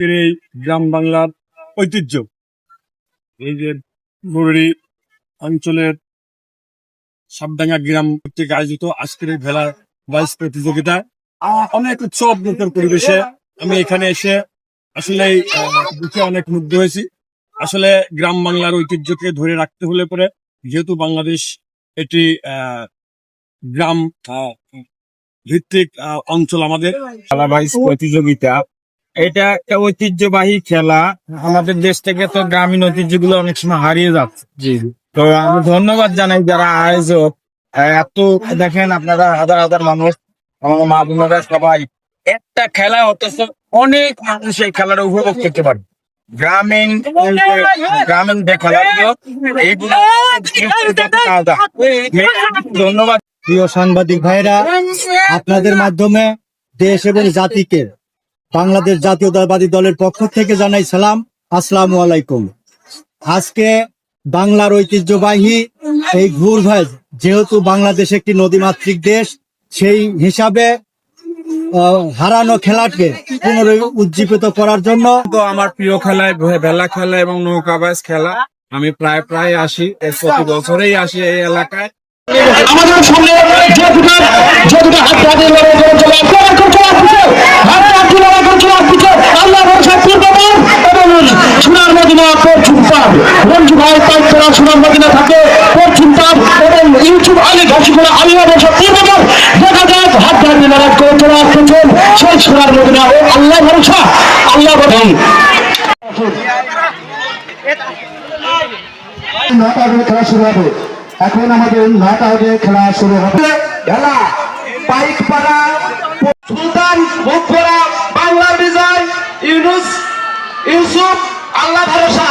আজকের এই গ্রাম বাংলার ঐতিহ্য। এই যে মুরুড়ি অঞ্চলের সাবডাঙ্গা গ্রাম কর্তৃক আয়োজিত আজকের এই ভেলা বাইশ প্রতিযোগিতা। অনেক উৎসব পরিবেশে আমি এখানে এসে আসলে দেখে অনেক মুগ্ধ হয়েছি। আসলে গ্রাম বাংলার ঐতিহ্যকে ধরে রাখতে হলে পরে যেহেতু বাংলাদেশ এটি গ্রাম ভিত্তিক অঞ্চল আমাদের। খেলা প্রতিযোগিতা এটা একটা ঐতিহ্যবাহী খেলা। আমাদের দেশ থেকে তো গ্রামীণ ঐতিহ্যগুলো অনেক সময় হারিয়ে যাচ্ছে। জি। তো আমি ধন্যবাদ জানাই যারা আয়োজক। আহ, এত দেখেন আপনারা হাজার হাজার মানুষ আমার মা বোনেরা সবাই। একটা খেলা অথচ অনেক মানুষ এই খেলাটা উপভোগ করতে পারে। গ্রামীণ গ্রামীণ যে খেলাগুলো এইগুলো ধন্যবাদ। প্রিয় সাংবাদিক ভাইরা আপনাদের মাধ্যমে দেশ এবং জাতিকে বাংলাদেশ জাতীয়তাবাদী দলের পক্ষ থেকে জানাই সালাম। আসসালামু আলাইকুম। আজকে বাংলার ঐতিহ্যবাহী এই ঘুরভাজ যেহেতু বাংলাদেশ একটি নদীমাতৃক দেশ সেই হিসাবে আহ, হারানো খেলাকে পুনরায় উজ্জীবিত করার জন্য তো আমার প্রিয় খেলা ভে- ভেলা খেলা এবং নৌকাবাজ খেলা। আমি প্রায় প্রায় আসি এর প্রতি বছরেই আসি এই এলাকায়। আমাদের সামনে যে দুটো যে দুটো হাত হাতে লড়াই করে চলে লড়াই করে চলে আসছে হাত হাতে লড়াই করে চলে আসছে আল্লাহ ভরসা পূর্ববার এবং সোনার মদিনা পশ্চিম পাব রঞ্জু করা সোনার মদিনা থাকে, পশ্চিম পাব এবং ইউটিউব আলী করে আলিয়া ভরসা পূর্ববার দেখা যাক, হাত হাতে লড়াই করে চলে আসতেছেন সেই সোনার মদিনা। ও আল্লাহ ভরসা আল্লাহ ভরসা নটা হবে খেলা শুরু হবে। এখন আমাদের নটা হবে খেলা শুরু হবে। খেলা বাইক পাড়া সুলতান মুখপরা বাংলার বিজয়, ইউনুস, ইউসুফ, আল্লাহ ভরসা।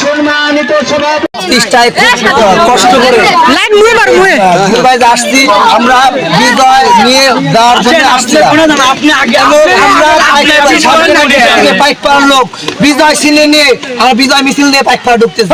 সম্মানিত সভাপতি। কষ্ট করে। দুবাইতে আসছি আমরা বিজয় নিয়ে দেওয়ার জন্য আসছি। আপনি আমরা পাইক পাড়ার লোক। বিজয় নিয়ে মিছিল নিয়ে পাইক পাড়া ঢুকতেছি।